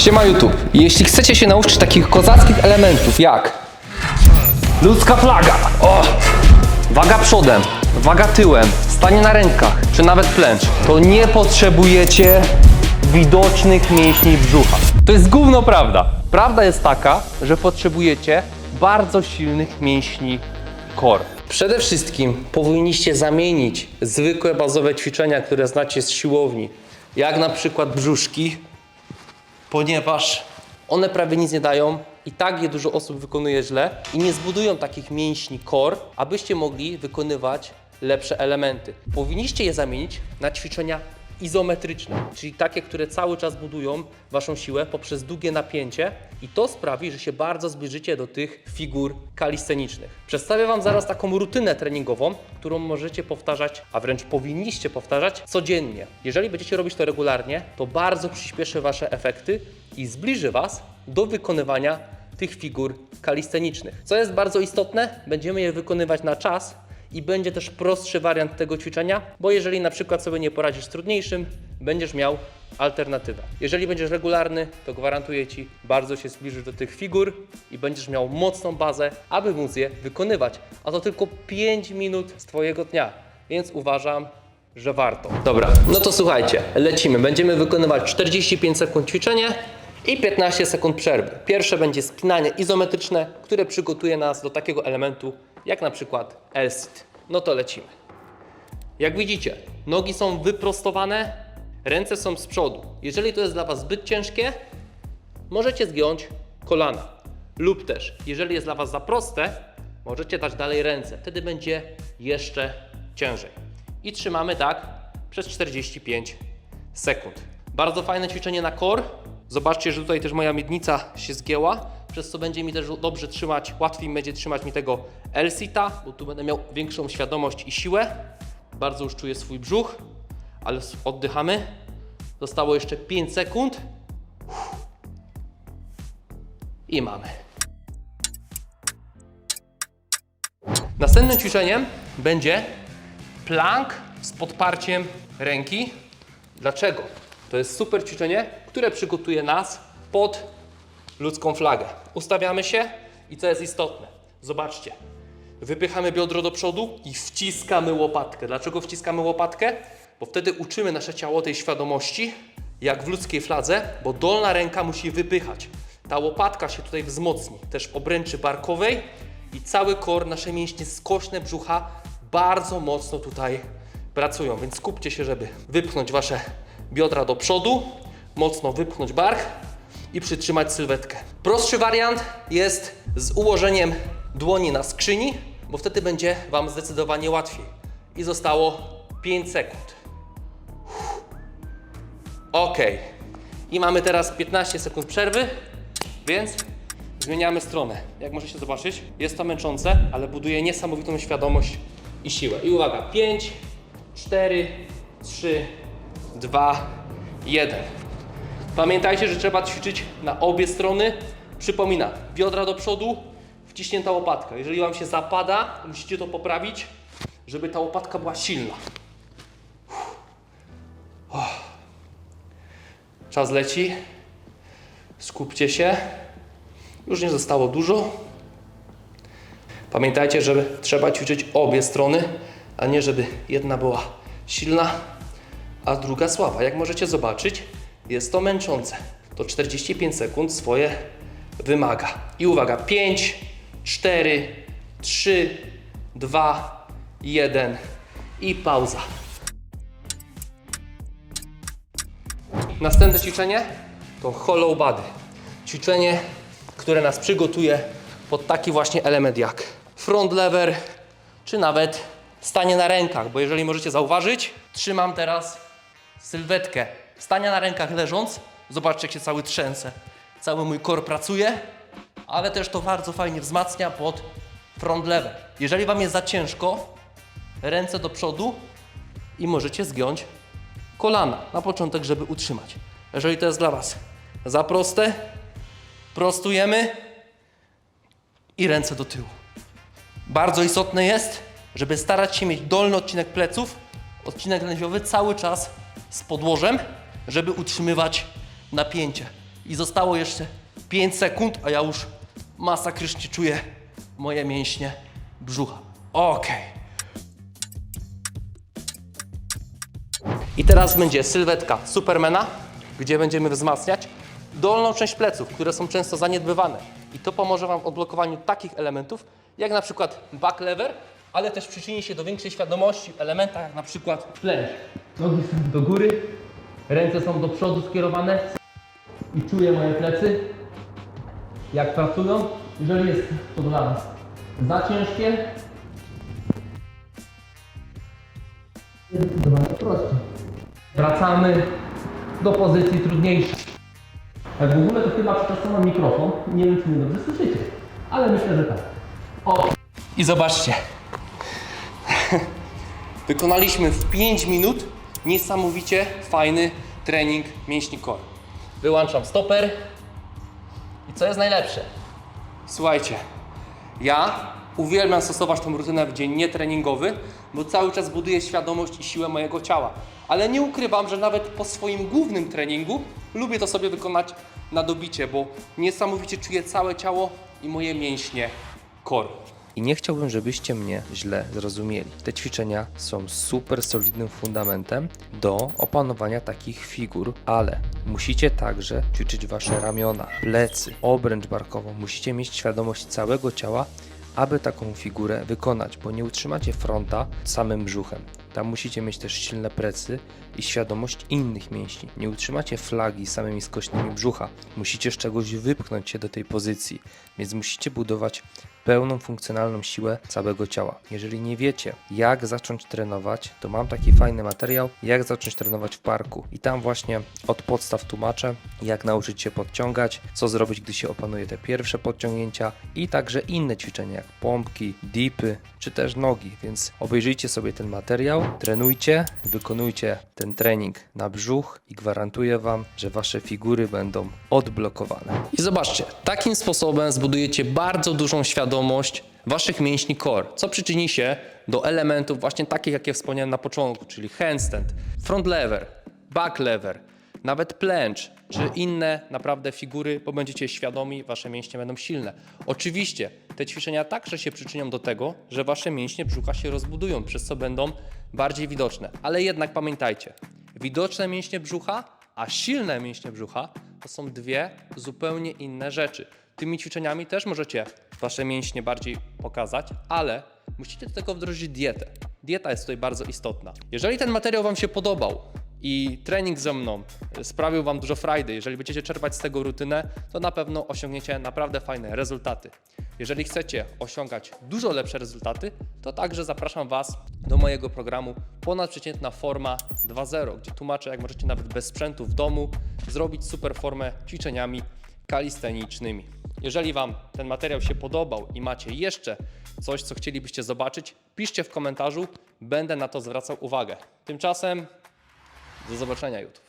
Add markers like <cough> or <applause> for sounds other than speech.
Siema YouTube. Jeśli chcecie się nauczyć takich kozackich elementów jak ludzka flaga, o, waga przodem, waga tyłem, stanie na rękach, czy nawet plęcz, to nie potrzebujecie widocznych mięśni brzucha. To jest gówno prawda. Prawda jest taka, że potrzebujecie bardzo silnych mięśni core. Przede wszystkim powinniście zamienić zwykłe bazowe ćwiczenia, które znacie z siłowni, jak na przykład brzuszki, ponieważ one prawie nic nie dają i tak je dużo osób wykonuje źle i nie zbudują takich mięśni core, abyście mogli wykonywać lepsze elementy. Powinniście je zamienić na ćwiczenia izometryczne, czyli takie, które cały czas budują waszą siłę poprzez długie napięcie i to sprawi, że się bardzo zbliżycie do tych figur kalistenicznych. Przedstawię wam zaraz taką rutynę treningową, którą możecie powtarzać, a wręcz powinniście powtarzać codziennie. Jeżeli będziecie robić to regularnie, to bardzo przyspieszy wasze efekty i zbliży was do wykonywania tych figur kalistenicznych. Co jest bardzo istotne, będziemy je wykonywać na czas i będzie też prostszy wariant tego ćwiczenia, bo jeżeli na przykład sobie nie poradzisz z trudniejszym, będziesz miał alternatywę. Jeżeli będziesz regularny, to gwarantuję Ci, bardzo się zbliżysz do tych figur i będziesz miał mocną bazę, aby móc je wykonywać. A to tylko 5 minut z Twojego dnia, więc uważam, że warto. Dobra, no to słuchajcie, lecimy. Będziemy wykonywać 45 sekund ćwiczenie i 15 sekund przerwy. Pierwsze będzie spinanie izometryczne, które przygotuje nas do takiego elementu jak na przykład L-sit. No to lecimy. Jak widzicie, nogi są wyprostowane, ręce są z przodu. Jeżeli to jest dla Was zbyt ciężkie, możecie zgiąć kolana. Lub też, jeżeli jest dla Was za proste, możecie dać dalej ręce. Wtedy będzie jeszcze ciężej. I trzymamy tak przez 45 sekund. Bardzo fajne ćwiczenie na core. Zobaczcie, że tutaj też moja miednica się zgięła, przez co będzie mi też dobrze trzymać, łatwiej będzie trzymać mi tego L-sita, bo tu będę miał większą świadomość i siłę. Bardzo już czuję swój brzuch, ale oddychamy. Zostało jeszcze 5 sekund. I mamy. Następnym ćwiczeniem będzie plank z podparciem ręki. Dlaczego? To jest super ćwiczenie, które przygotuje nas pod ludzką flagę. Ustawiamy się i co jest istotne, zobaczcie. Wypychamy biodro do przodu i wciskamy łopatkę. Dlaczego wciskamy łopatkę? Bo wtedy uczymy nasze ciało tej świadomości, jak w ludzkiej fladze, bo dolna ręka musi wypychać. Ta łopatka się tutaj wzmocni, też obręczy barkowej i cały kor, nasze mięśnie skośne brzucha bardzo mocno tutaj pracują, więc skupcie się, żeby wypchnąć Wasze biodra do przodu, mocno wypchnąć bark i przytrzymać sylwetkę. Prostszy wariant jest z ułożeniem dłoni na skrzyni, bo wtedy będzie Wam zdecydowanie łatwiej. I zostało 5 sekund. Ok. I mamy teraz 15 sekund przerwy, więc zmieniamy stronę. Jak możecie zobaczyć, jest to męczące, ale buduje niesamowitą świadomość i siłę. I uwaga, 5, 4, 3, 2, 1. Pamiętajcie, że trzeba ćwiczyć na obie strony. Przypominam, biodra do przodu, wciśnięta łopatka. Jeżeli Wam się zapada, musicie to poprawić, żeby ta łopatka była silna. Uff. Czas leci. Skupcie się. Już nie zostało dużo. Pamiętajcie, że trzeba ćwiczyć obie strony, a nie żeby jedna była silna, a druga słaba. Jak możecie zobaczyć, jest to męczące. To 45 sekund swoje wymaga. I uwaga, 5, 4, 3, 2, 1 i pauza. Następne ćwiczenie to hollow body. Ćwiczenie, które nas przygotuje pod taki właśnie element jak front lever, czy nawet stanie na rękach, bo jeżeli możecie zauważyć, trzymam teraz sylwetkę. Stania na rękach leżąc, zobaczcie jak się cały trzęsę. Cały mój kor pracuje, ale też to bardzo fajnie wzmacnia pod front lever. Jeżeli Wam jest za ciężko, ręce do przodu i możecie zgiąć kolana na początek, żeby utrzymać. Jeżeli to jest dla Was za proste, prostujemy i ręce do tyłu. Bardzo istotne jest, żeby starać się mieć dolny odcinek pleców, odcinek lędźwiowy cały czas z podłożem, żeby utrzymywać napięcie. I zostało jeszcze 5 sekund, a ja już masakrycznie czuję moje mięśnie brzucha. Okej. I teraz będzie sylwetka Supermana, gdzie będziemy wzmacniać dolną część pleców, które są często zaniedbywane. I to pomoże Wam w odblokowaniu takich elementów, jak na przykład back lever, ale też przyczyni się do większej świadomości w elementach, jak na przykład plęcz. Nogi są do góry, ręce są do przodu skierowane i czuję moje plecy, jak pracują. Jeżeli jest to dla nas za ciężkie, zdecydowanie prościej. Wracamy do pozycji trudniejszej. Tak w ogóle to chyba przepraszam mikrofon. Nie wiem, czy mnie dobrze słyszycie, ale myślę, że tak. O! I zobaczcie. <laughs> Wykonaliśmy w 5 minut niesamowicie fajny trening mięśni core. Wyłączam stoper. I co jest najlepsze? Słuchajcie, ja uwielbiam stosować tą rutynę w dzień nietreningowy, bo cały czas buduję świadomość i siłę mojego ciała. Ale nie ukrywam, że nawet po swoim głównym treningu lubię to sobie wykonać na dobicie, bo niesamowicie czuję całe ciało i moje mięśnie core. I nie chciałbym, żebyście mnie źle zrozumieli. Te ćwiczenia są super solidnym fundamentem do opanowania takich figur, ale musicie także ćwiczyć wasze ramiona, plecy, obręcz barkową. Musicie mieć świadomość całego ciała, aby taką figurę wykonać, bo nie utrzymacie fronta samym brzuchem. Tam musicie mieć też silne plecy i świadomość innych mięśni. Nie utrzymacie flagi samymi skośnymi brzucha. Musicie z czegoś wypchnąć się do tej pozycji, więc musicie budować pełną funkcjonalną siłę całego ciała. Jeżeli nie wiecie, jak zacząć trenować, to mam taki fajny materiał, jak zacząć trenować w parku. I tam właśnie od podstaw tłumaczę, jak nauczyć się podciągać, co zrobić, gdy się opanuje te pierwsze podciągnięcia i także inne ćwiczenia, jak pompki, dipy, czy też nogi. Więc obejrzyjcie sobie ten materiał, trenujcie, wykonujcie ten trening na brzuch i gwarantuję Wam, że Wasze figury będą odblokowane. I zobaczcie, takim sposobem zbudujecie bardzo dużą świadomość Waszych mięśni core, co przyczyni się do elementów właśnie takich, jakie wspomniałem na początku, czyli handstand, front lever, back lever, nawet plęcz, czy inne naprawdę figury, bo będziecie świadomi, wasze mięśnie będą silne. Oczywiście te ćwiczenia także się przyczynią do tego, że wasze mięśnie brzucha się rozbudują, przez co będą bardziej widoczne. Ale jednak pamiętajcie, widoczne mięśnie brzucha, a silne mięśnie brzucha to są dwie zupełnie inne rzeczy. Tymi ćwiczeniami też możecie wasze mięśnie bardziej pokazać, ale musicie do tego wdrożyć dietę. Dieta jest tutaj bardzo istotna. Jeżeli ten materiał Wam się podobał i trening ze mną sprawił Wam dużo frajdy, jeżeli będziecie czerpać z tego rutynę, to na pewno osiągniecie naprawdę fajne rezultaty. Jeżeli chcecie osiągać dużo lepsze rezultaty, to także zapraszam Was do mojego programu Ponadprzeciętna Forma 2.0, gdzie tłumaczę, jak możecie nawet bez sprzętu w domu zrobić super formę ćwiczeniami kalistenicznymi. Jeżeli Wam ten materiał się podobał i macie jeszcze coś, co chcielibyście zobaczyć, piszcie w komentarzu, będę na to zwracał uwagę. Tymczasem do zobaczenia YouTube.